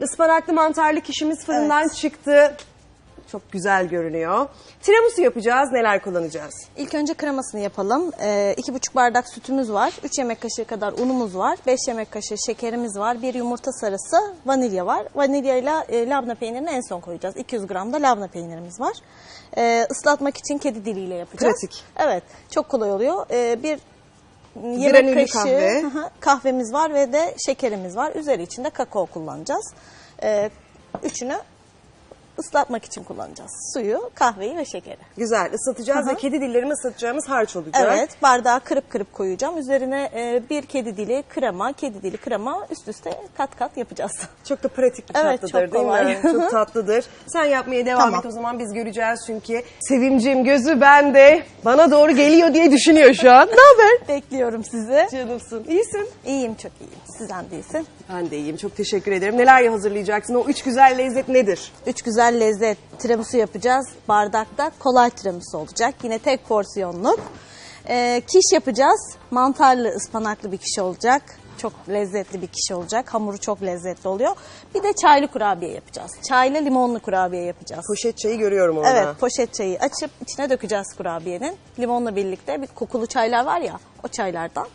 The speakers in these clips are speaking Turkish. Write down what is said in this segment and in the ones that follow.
Ispanaklı mantarlı kişimiz fırından çıktı. Çok güzel görünüyor. Tiramisu yapacağız. Neler kullanacağız? İlk önce kremasını yapalım. Ee, iki buçuk bardak sütümüz var. 3 yemek kaşığı kadar unumuz var. 5 yemek kaşığı şekerimiz var. Bir yumurta sarısı, vanilya var. Vanilya ile e, labne peynirini en son koyacağız. 200 gram da labne peynirimiz var. Ee, ıslatmak için kedi diliyle yapacağız. Pratik. Evet, çok kolay oluyor. Ee, bir yemek kaşığı kahve. kahvemiz var ve de şekerimiz var. Üzeri için de kakao kullanacağız. Ee, üçünü ıslatmak için kullanacağız. Suyu, kahveyi ve şekeri. Güzel. Islatacağız Hı hı. ve kedi dillerimi ıslatacağımız harç olacak. Evet, bardağı kırıp kırıp koyacağım. Üzerine e, bir kedi dili krema, kedi dili krema üst üste kat kat yapacağız. Çok da pratik bir Evet, tatlıdır çok değil kolay. mi? Çok tatlıdır. Sen yapmaya devam Tamam. et o zaman biz göreceğiz çünkü. Sevimcim gözü bende. Bana doğru geliyor diye düşünüyor şu an. Ne haber? Bekliyorum sizi. Canımsın. İyisin. İyiyim, çok iyiyim. Sizden değilsin. Ben de iyiyim. Çok teşekkür ederim. Neler hazırlayacaksın? O üç güzel lezzet nedir? Üç güzel lezzet tiramisu yapacağız. Bardakta kolay tiramisu olacak. Yine tek porsiyonluk. E, kiş yapacağız. Mantarlı, ıspanaklı bir kiş olacak. Çok lezzetli bir kiş olacak. Hamuru çok lezzetli oluyor. Bir de çaylı kurabiye yapacağız. Çaylı limonlu kurabiye yapacağız. Poşet çayı görüyorum orada. Evet poşet çayı açıp içine dökeceğiz kurabiyenin. Limonla birlikte bir kokulu çaylar var ya o çaylardan.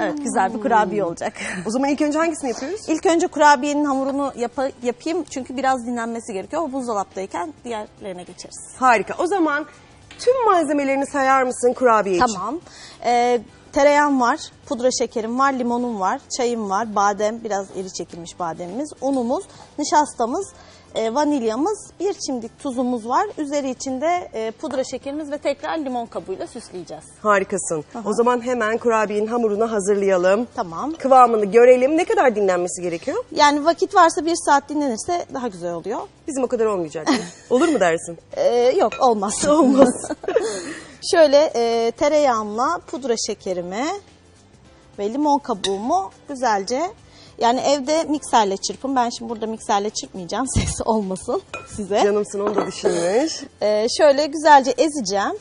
Evet güzel bir kurabiye olacak. O zaman ilk önce hangisini yapıyoruz? İlk önce kurabiyenin hamurunu yapa- yapayım çünkü biraz dinlenmesi gerekiyor. O buzdolaptayken diğerlerine geçeriz. Harika. O zaman tüm malzemelerini sayar mısın kurabiye için? Tamam. Ee, tereyağım var, pudra şekerim var, limonum var, çayım var, badem, biraz eri çekilmiş bademimiz, unumuz, nişastamız, e, vanilyamız, bir çimdik tuzumuz var. Üzeri içinde e, pudra şekerimiz ve tekrar limon kabuğuyla süsleyeceğiz. Harikasın. O zaman hemen kurabiyenin hamurunu hazırlayalım. Tamam. Kıvamını görelim. Ne kadar dinlenmesi gerekiyor? Yani vakit varsa bir saat dinlenirse daha güzel oluyor. Bizim o kadar olmayacak. Olur mu dersin? Ee, yok olmaz. Olmaz. Şöyle e, tereyağımla pudra şekerimi ve limon kabuğumu güzelce yani evde mikserle çırpın. Ben şimdi burada mikserle çırpmayacağım. Ses olmasın size. Canımsın onu da düşünmüş. Ee, şöyle güzelce ezeceğim.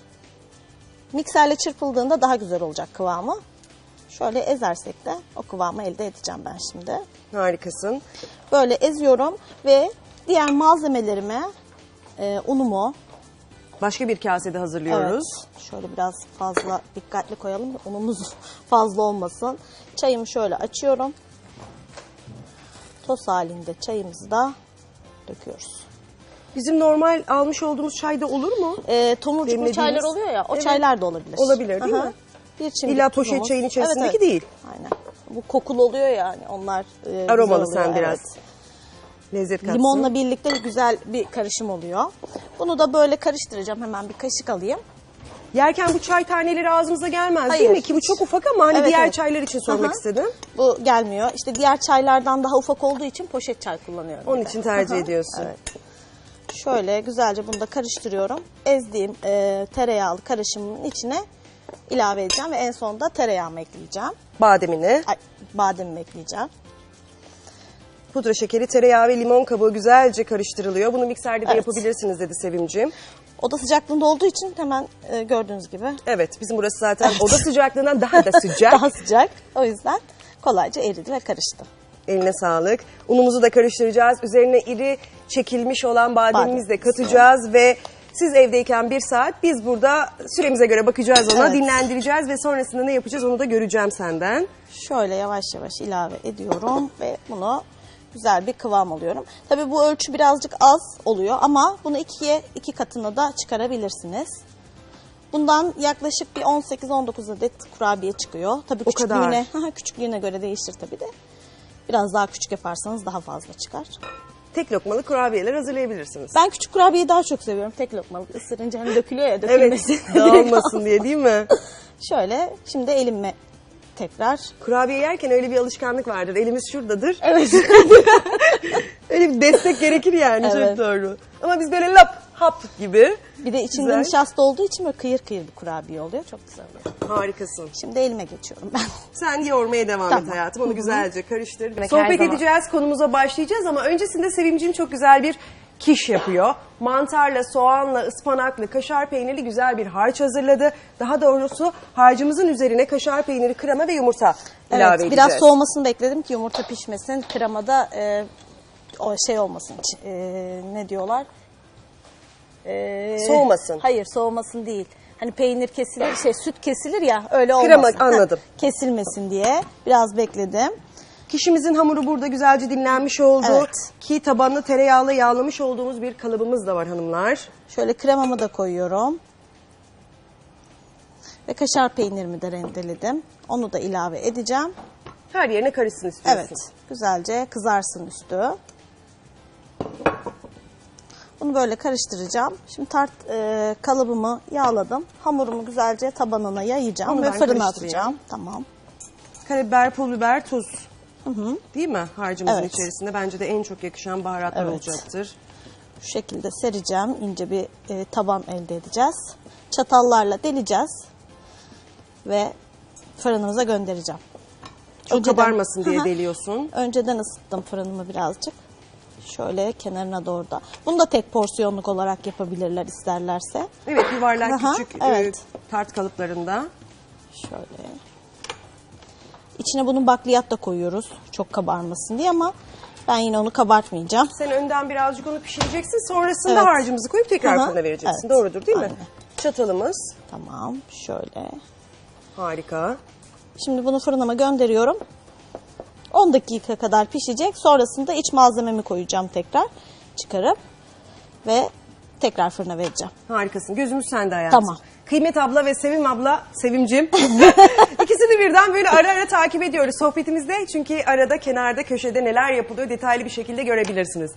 Mikserle çırpıldığında daha güzel olacak kıvamı. Şöyle ezersek de o kıvamı elde edeceğim ben şimdi. Harikasın. Böyle eziyorum ve diğer malzemelerime e, unumu, Başka bir kasede hazırlıyoruz. Evet. Şöyle biraz fazla dikkatli koyalım da unumuz fazla olmasın. Çayımı şöyle açıyorum. Toz halinde çayımızı da döküyoruz. Bizim normal almış olduğumuz çay da olur mu? Ee, tomurcuklu çaylar oluyor ya, o Evet. çaylar da olabilir. Olabilir, değil mi? Bir çimdik İlla poşet tuzumuz. çayın içerisindeki değil. Aynen. Bu kokulu oluyor yani onlar. e, Aromalı güzel sen oluyor, biraz. Lezzet katsın. Limonla birlikte güzel bir karışım oluyor. Bunu da böyle karıştıracağım. Hemen bir kaşık alayım. Yerken bu çay taneleri ağzımıza gelmez değil Hayır, mi? Ki bu çok ufak ama hani Evet, diğer evet. çaylar için sormak Aha. istedim. Bu gelmiyor. İşte diğer çaylardan daha ufak olduğu için poşet çay kullanıyorum. Onun bir de. için tercih Aha, ediyorsun. Evet. Şöyle güzelce bunu da karıştırıyorum. Ezdiğim e, tereyağlı karışımın içine ilave edeceğim ve en sonunda tereyağımı ekleyeceğim. Bademini, Ay, bademimi ekleyeceğim. Pudra şekeri, tereyağı ve limon kabuğu güzelce karıştırılıyor. Bunu mikserde de Evet. yapabilirsiniz dedi Sevimciğim. Oda sıcaklığında olduğu için hemen e, gördüğünüz gibi Evet bizim burası zaten oda sıcaklığından daha da sıcak. daha sıcak. O yüzden kolayca eridi ve karıştı. Eline sağlık. Unumuzu da karıştıracağız. Üzerine iri çekilmiş olan bademimizi de Badem. katacağız ve siz evdeyken bir saat biz burada süremize göre bakacağız ona Evet. dinlendireceğiz ve sonrasında ne yapacağız onu da göreceğim senden. Şöyle yavaş yavaş ilave ediyorum ve bunu güzel bir kıvam alıyorum. Tabii bu ölçü birazcık az oluyor ama bunu ikiye iki katına da çıkarabilirsiniz. Bundan yaklaşık bir 18-19 adet kurabiye çıkıyor. Tabii O küçüklüğüne, küçüklüğüne göre değişir tabii de. Biraz daha küçük yaparsanız daha fazla çıkar. Tek lokmalı kurabiyeler hazırlayabilirsiniz. Ben küçük kurabiyeyi daha çok seviyorum. Tek lokmalık ısırınca hani dökülüyor ya Evet dökülmesin. dağılmasın diye değil mi? Şöyle şimdi elimle tekrar Kurabiye yerken öyle bir alışkanlık vardır. Elimiz şuradadır. Evet. Öyle bir destek gerekir yani Evet. çok doğru. Ama biz böyle lap hap gibi. Bir de içinde Güzel. nişasta olduğu için böyle kıyır kıyır bir kurabiye oluyor. Çok güzel oluyor. Harikasın. Şimdi elime geçiyorum ben. Sen yoğurmaya devam Tamam. et hayatım. Onu güzelce karıştır. Sohbet edeceğiz, konumuza başlayacağız ama öncesinde Sevimciğim çok güzel bir kiş yapıyor. Mantarla, soğanla, ıspanaklı, kaşar peynirli güzel bir harç hazırladı. Daha doğrusu harcımızın üzerine kaşar peyniri, krema ve yumurta ilave Evet, edeceğiz. biraz soğumasını bekledim ki yumurta pişmesin. Kremada e, o şey olmasın e, ne diyorlar? E, Soğumasın. Hayır soğumasın değil. Hani peynir kesilir, şey süt kesilir ya öyle olmasın. Krema, anladım. Kesilmesin diye biraz bekledim. Kişimizin hamuru burada güzelce dinlenmiş oldu. Evet. Ki tabanını tereyağla yağlamış olduğumuz bir kalıbımız da var hanımlar. Şöyle kremamı da koyuyorum. Ve kaşar peynirimi de rendeledim. Onu da ilave edeceğim. Her yerine karışsın istiyorsun. Evet, güzelce kızarsın üstü. Bunu böyle karıştıracağım. Şimdi tart e, kalıbımı yağladım. Hamurumu güzelce tabanına yayacağım Onu ve ben fırına karıştırayım. atacağım. Tamam. Karabiber, pul biber, tuz. Değil mi harcımızın Evet. içerisinde? Bence de en çok yakışan baharatlar Evet. olacaktır. Şu şekilde sereceğim. ince bir e, taban elde edeceğiz. Çatallarla deleceğiz. Ve fırınımıza göndereceğim. Çok Önceden- kabarmasın diye Hı hı. deliyorsun. Önceden ısıttım fırınımı birazcık. Şöyle kenarına doğru da. Bunu da tek porsiyonluk olarak yapabilirler isterlerse. Evet yuvarlak Aha, küçük evet. e, tart kalıplarında. Şöyle. İçine bunun bakliyat da koyuyoruz. Çok kabarmasın diye ama ben yine onu kabartmayacağım. Sen önden birazcık onu pişireceksin. Sonrasında Evet. harcımızı koyup tekrar Aha, fırına vereceksin. evet. Doğrudur değil mi? Aynen. Çatalımız. Tamam. Şöyle. Harika. Şimdi bunu fırınıma gönderiyorum. 10 dakika kadar pişecek. Sonrasında iç malzememi koyacağım tekrar. Çıkarıp ve tekrar fırına vereceğim. Harikasın. Gözümüz sende hayatım. Tamam. Kıymet abla ve Sevim abla, Sevimcim. İkisini birden böyle ara ara takip ediyoruz sohbetimizde. Çünkü arada kenarda köşede neler yapılıyor detaylı bir şekilde görebilirsiniz.